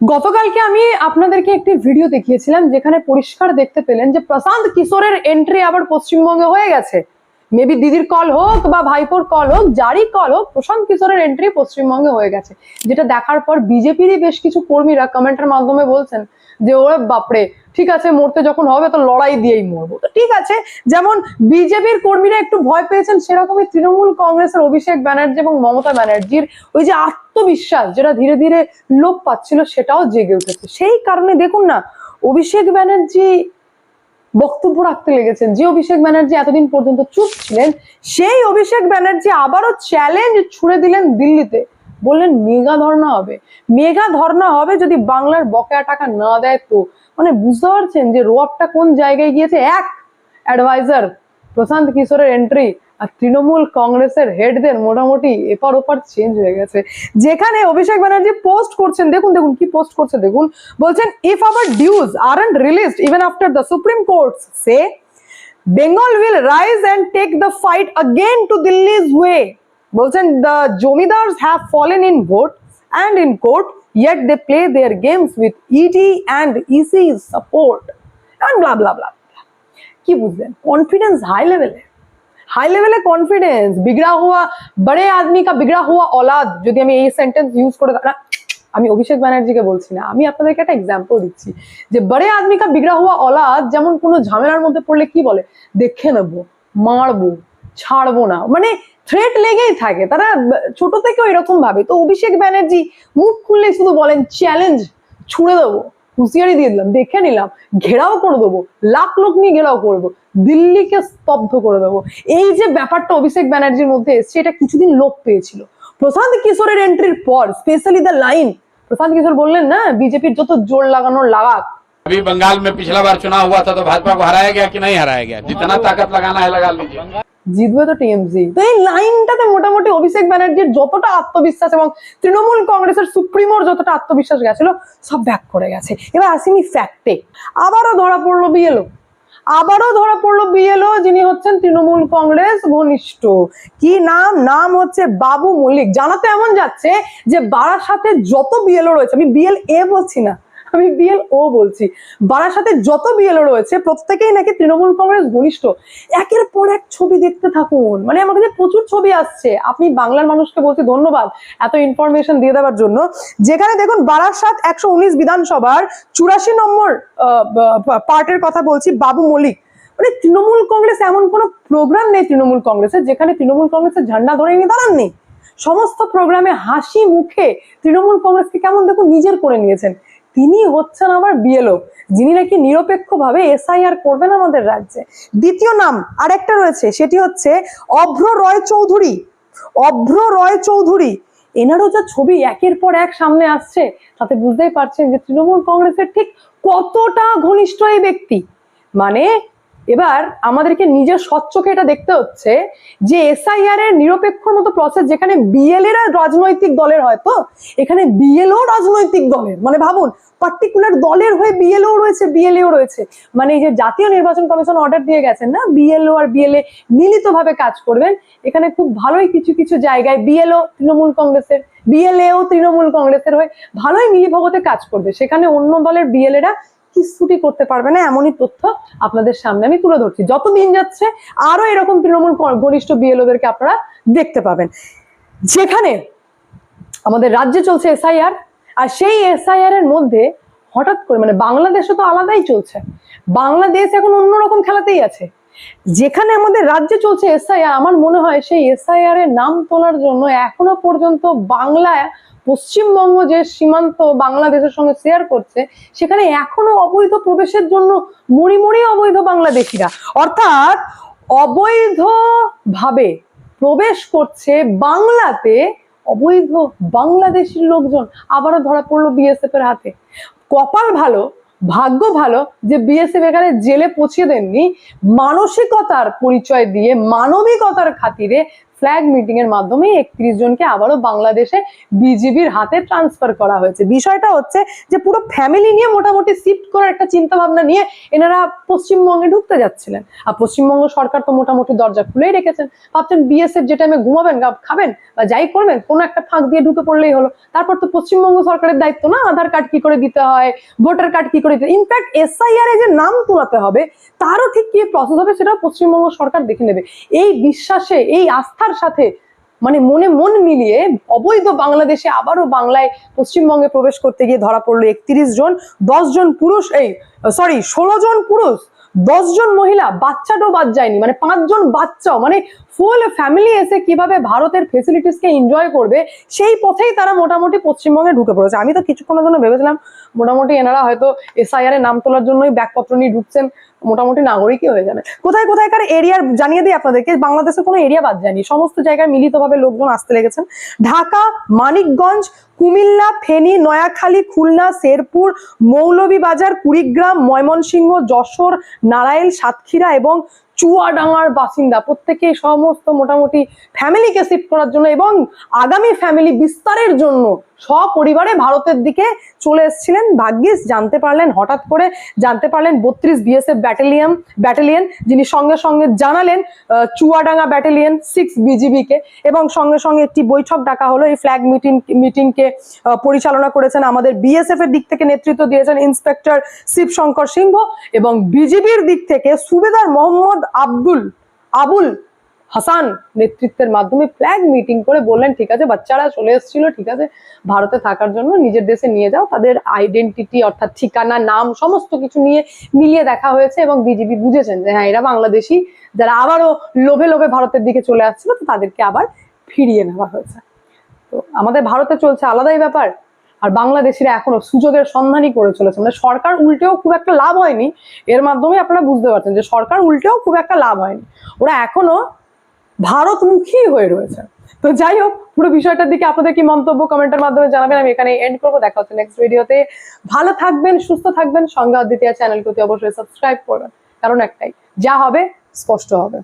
গতকালকে আমি আপনাদেরকে একটি ভিডিও দেখিয়েছিলাম যেখানে পরিষ্কার দেখতে পেলেন যে প্রশান্ত কিশোরের এন্ট্রি আবার পশ্চিমবঙ্গে হয়ে গেছে। মেবি দিদির কল হোক বা ভাইপোর কল হোক, যারই কল হোক, প্রশান্ত কিশোরের এন্ট্রি পশ্চিমবঙ্গে হয়ে গেছে। যেটা দেখার পর বিজেপিরই বেশ কিছু কর্মীরা কমেন্টের মাধ্যমে বলছেন যে, ওরে বাপরে, ঠিক আছে, মরতে যখন হবে তো লড়াই দিয়েই মরবো। তো ঠিক আছে, যেমন বিজেপির কর্মীরা একটু ভয় পেয়েছেন সেরকমই তৃণমূল কংগ্রেসের অভিষেক ব্যানার্জি এবং মমতা ব্যানার্জির ওই যে আত্মবিশ্বাস যেটা ধীরে ধীরে লোপ পাচ্ছিল সেটাও জেগে উঠেছে। সেই কারণে দেখুন না, অভিষেক ব্যানার্জি বক্তব্য রাখতে লেগেছেন। যে অভিষেক ব্যানার্জি এতদিন পর্যন্ত চুপ ছিলেন, সেই অভিষেক ব্যানার্জি আবারও চ্যালেঞ্জ ছুড়ে দিলেন দিল্লিতে। বললেন, মেগা ধর্ণা হবে। মেগা ধর্ণা হবে যদি বাংলার বকেয়া টাকা না দেয় তো? মানে বুঝতে পারছেন যে রোয়াবটা কোন জায়গায় গিয়েছে? এক অ্যাডভাইজার প্রশান্ত কিশোরের এন্ট্রি আর তৃণমূল কংগ্রেসের হেডদের মোটামুটি এপার ওপার চেঞ্জ হয়ে গেছে। যেখানে অভিষেক ব্যানার্জি পোস্ট করছেন, দেখুন দেখুন কি পোস্ট করছে, দেখুন। বলছেন if our dues aren't released even after the Supreme Court say Bengal will rise and take the fight again to Delhi's way বলছেন the zamindars have fallen in vote and in court yet they play their games with ED and EC's support. And blah blah blah কি বুঝলেন? Confidence high লেভেলে high লেভেলে confidence বিগড়া হওয়া বড়ে আদমি কা বিগড়া হওয়া অলাদ যদি আমি এই সেন্টেন্স ইউজ করে আমি অভিষেক ব্যানার্জিকে বলছি না আমি আপনাদেরকে একটা এক্সাম্পল দিচ্ছি যে বড়ে আদমি কা বিগড়া হওয়া অলাদ যেমন কোনো ঝামেলার মধ্যে পড়লে কি বলে দেখে নেব মারবো ছাড়বো না মানে থ্রেট লেগেই থাকে তারা ছোট থেকে ওই রকম ভাবে তো অভিষেক ব্যানার্জি মুখ খুললে শুধু বলেন চ্যালেঞ্জ ছুঁড়ে দেবো হুঁশিয়ারি দিয়ে দিলাম দেখে নিলাম ঘেরাও করে দেবো লাখ লোক নিয়ে ঘেরাও করবো দিল্লিকে স্তব্ধ করে দেবো এই যে ব্যাপারটা অভিষেক ব্যানার্জির মধ্যে এসছে এটা কিছুদিন লোপ পেয়েছিল প্রশান্ত কিশোরের এন্ট্রির পর specially the line Prashant Kishor বললেন না বিজেপির যত জোর লাগানোর লাগাক अभी बंगाल में पिछला बार चुनाव हुआ था तो भाजपा को हराया गया कि नहीं हराया गया जितना ताकत लगाना है लगा लीजिए জিতবে তো টিএমসি। তো এই লাইনটাতে মোটামুটি অভিষেক ব্যানার্জির যতটা আত্মবিশ্বাস এবং তৃণমূল কংগ্রেসের সুপ্রিমোর যতটা আত্মবিশ্বাস গেছিল, সব ব্যাক করে গেছে। এবার আসিনি ফ্যাক্টে আবারও ধরা পড়ল বিএলও। আবারও ধরা পড়ল বিএলও, যিনি হচ্ছেন তৃণমূল কংগ্রেস ঘনিষ্ঠ। কি নাম? নাম হচ্ছে বাবু মল্লিক। জানাতে এমন যাচ্ছে যে বারাসাতে যত বিএলও রয়েছে, আমি বিএল এ বলছি না আমি বিএল ও বলছি। বারাসাতে যত বিএলও রয়েছে, প্রত্যেকেই নাকি তৃণমূল কংগ্রেস ঘনিষ্ঠ। একের পর এক ছবি দেখতে থাকুন। মানে আমার কাছে প্রচুর ছবি আসছে, আপনি বাংলার মানুষকে বলছি ধন্যবাদ এত ইনফরমেশন দিয়ে দেওয়ার জন্য। যেখানে দেখুন বারাসাত একশো উনিশ বিধানসভার চুরাশি নম্বর পার্টের কথা বলছি বাবু মল্লিক। মানে তৃণমূল কংগ্রেস এমন কোনো প্রোগ্রাম নেই তৃণমূল কংগ্রেসের, যেখানে তৃণমূল কংগ্রেসের ঝান্ডা ধরে নিয়ে দাঁড়াননি সমস্ত প্রোগ্রামে হাসি মুখে তৃণমূল কংগ্রেসকে কেমন দেখুন নিজের করে নিয়েছেন। তিনি হচ্ছেন আমার বিএলও যিনি নাকি নিরপেক্ষভাবে এসআইআর করবেন আমাদের রাজ্যে। দ্বিতীয় নাম আরেকটা রয়েছে, সেটি হচ্ছে অভ্র রয় চৌধুরী। অভ্র রয় চৌধুরী, এনারও যা ছবি একের পর এক সামনে আসছে, তাতে বুঝতেই পারছেন যে তৃণমূল কংগ্রেসের ঠিক কতটা ঘনিষ্ঠ এই ব্যক্তি। মানে এবার আমাদেরকে নিজের স্বচ্ছকে এটা দেখতে হচ্ছে যে এসআইআর এর নিরপেক্ষর মতো প্রসেস যেখানে বিএল এর রাজনৈতিক দলের হয়তো এখানে বিএলও রাজনৈতিক দলের। মানে ভাবুন পার্টিকুলার দলের হয়ে বিএলও রয়েছে বিএলএও রয়েছে। মানে এই যে জাতীয় নির্বাচন কমিশন অর্ডার দিয়ে গেছেন না বিএলও আর বিএলএ মিলিতভাবে কাজ করবেন। এখানে খুব ভালোই কিছু কিছু জায়গায় বিএলও তৃণমূল কংগ্রেসের বিএলএও তৃণমূল কংগ্রেসের হয়ে ভালোই মিলিভগতে কাজ করবে। সেখানে অন্য দলের বিএলএরা কিস্তুটি করতে পারবে না, এমনই তথ্য আপনাদের সামনে আমি তুলে ধরছি। যত দিন যাচ্ছে আরও এরকম তৃণমূল ঘনিষ্ঠ বিএলওদেরকে আপনারা দেখতে পাবেন। যেখানে আমাদের রাজ্যে চলছে এসআইআর আর সেই এসআইআর এর মধ্যে হঠাৎ করে মানে বাংলাদেশে তো আলাদাই চলছে। বাংলাদেশ এখন অন্যরকম খেলাতেই আছে। যেখানে আমাদের রাজ্যে চলছে এসআইআর আমার মনে হয় সেই এসআইআর এর নাম তোলার জন্য এখনও পর্যন্ত বাংলায় পশ্চিমবঙ্গ যে সীমান্ত বাংলাদেশের সঙ্গে শেয়ার করছে, সেখানে এখনও অবৈধ প্রবেশের জন্য মরি মরি অবৈধ বাংলাদেশিরা। অর্থাৎ অবৈধভাবে প্রবেশ করছে বাংলাতে অবৈধ বাংলাদেশের লোকজন আবারও ধরা পড়ল বিএসএফ এর হাতে। কপাল ভালো, ভাগ্য ভালো যে বিএসএফ এখানে জেলে পচিয়ে দেননি। মানসিকতার পরিচয় দিয়ে, মানবিকতার খাতিরে ফ্ল্যাগ মিটিং এর মাধ্যমে একত্রিশ জনকে আবারও বাংলাদেশে বিজিবির হাতে ট্রান্সফার করা হয়েছে। বিষয়টা হচ্ছে যে পুরো ফ্যামিলি নিয়ে মোটামুটি শিফট করার একটা চিন্তা ভাবনা নিয়ে এনারা পশ্চিমবঙ্গে ঢুকতে যাচ্ছিলেন। আর পশ্চিমবঙ্গ সরকার তো মোটামুটি দরজা খুলেই রেখেছেন। ভাবছেন বিএসএফ যে টাইমে ঘুমাবেন খাবেন বা যাই করবেন, কোনো একটা ফাঁক দিয়ে ঢুকে পড়লেই হলো। তারপর তো পশ্চিমবঙ্গ সরকারের দায়িত্ব না, আধার কার্ড কি করে দিতে হয় ভোটার কার্ড কি করে দিতে ইনফ্যাক্ট এসআইআর এ যে নাম তোলাতে হবে, তারও ঠিক কি প্রসেস হবে সেটা পশ্চিমবঙ্গ সরকার দেখে নেবে। এই বিশ্বাসে, এই আস্থার সাথে মানে মনে মন মিলিয়ে অবৈধ বাংলাদেশে আবারও বাংলায় পশ্চিমবঙ্গে প্রবেশ করতে গিয়ে ধরা পড়ল একত্রিশ জন, দশ জন পুরুষ, এই সরি ষোলো জন পুরুষ, দশ জন মহিলা বাচ্চাটাও বাদ যায়নি মানে পাঁচজন বাচ্চাও মানে ফুল ফ্যামিলি এসে কীভাবে ভারতের ফেসিলিটিসকে এনজয় করবে, সেই পথেই তারা মোটামুটি পশ্চিমবঙ্গে ঢুকে পড়েছে। আমি তো কিছুক্ষণের জন্য ভেবেছিলাম, মোটামুটি এনারা হয়তো এসআইআর এর নাম তোলার জন্যই ব্যাগপত্র নিয়ে ঢুকছেন মোটামুটি নাগরিকই হয়ে যাবে। কোথায় কোথায় কোথায়কার এরিয়ার জানিয়ে দিই আপনাদেরকে, বাংলাদেশের কোনো এরিয়া বাদ যায়নি। সমস্ত জায়গায় মিলিতভাবে লোকজন আসতে লেগেছেন। ঢাকা, মানিকগঞ্জ, কুমিল্লা, ফেনী, নয়াখালী, খুলনা, শেরপুর, মৌলভীবাজার, কুড়িগ্রাম, ময়মনসিংহ, যশোর, নারায়ণ, সাতক্ষীরা এবং চুয়াডাঙ্গার বাসিন্দা। প্রত্যেকে সমস্ত মোটামুটি ফ্যামিলিকে শিফট করার জন্য এবং আগামী ফ্যামিলি বিস্তারের জন্য সপরিবারে ভারতের দিকে চলে এসেছিলেন ভাগ্যিস, জানতে পারলেন, হঠাৎ করে জানতে পারলেন বত্রিশ বিএসএফ ব্যাটালিয়ন ব্যাটালিয়ন যিনি সঙ্গে সঙ্গে জানালেন চুয়াডাঙ্গা ব্যাটালিয়ন সিক্স বিজিবিকে এবং সঙ্গে সঙ্গে একটি বৈঠক ডাকা হলো, এই ফ্ল্যাগ মিটিং মিটিংকে পরিচালনা করেছেন আমাদের বিএসএফ এর দিক থেকে নেতৃত্ব দিয়েছেন ইন্সপেক্টর শিবশঙ্কর সিংহ এবং বিজিবির দিক থেকে সুবেদার মোহাম্মদ আব্দুল, আবুল হাসান নেতৃত্বের মাধ্যমে ফ্ল্যাগ মিটিং করে বললেন, ঠিক আছে, বাচ্চারা চলে এসেছিল, ঠিক আছে, ভারতে থাকার জন্য নিজের দেশে নিয়ে যাও। তাদের আইডেন্টিটি অর্থাৎ ঠিকানা, নাম, সমস্ত কিছু নিয়ে মিলিয়ে দেখা হয়েছে এবং বিজিবি বুঝেছেন যে হ্যাঁ এরা বাংলাদেশি। যারা আবারও লোভে লোভে ভারতের দিকে চলে আসছিল, তো তাদেরকে আবার ফিরিয়ে নেওয়া হয়েছে। তো আমাদের ভারতে চলছে আলাদাই ব্যাপার। আর বাংলাদেশিরা এখনও সুযোগের সন্ধানই করে চলেছে। মানে সরকার উল্টেও খুব একটা লাভ হয়নি। এর মাধ্যমে আপনারা বুঝতে পারছেন যে, সরকার উল্টেও খুব একটা লাভ হয়নি। ওরা এখনও ভারতমুখী হয়ে রয়েছে। তো যাই হোক, পুরো বিষয়টার দিকে আপনাদের কি মন্তব্য কমেন্টের মাধ্যমে জানাবেন, আমি এখানে এন্ড করব। দেখা হচ্ছে নেক্সট ভিডিওতে ভালো থাকবেন, সুস্থ থাকবেন, সঙ্গে দ্বিতীয় চ্যানেলকে অবশ্যই সাবস্ক্রাইব করবেন। কারণ একটাই, যা হবে, স্পষ্ট হবে।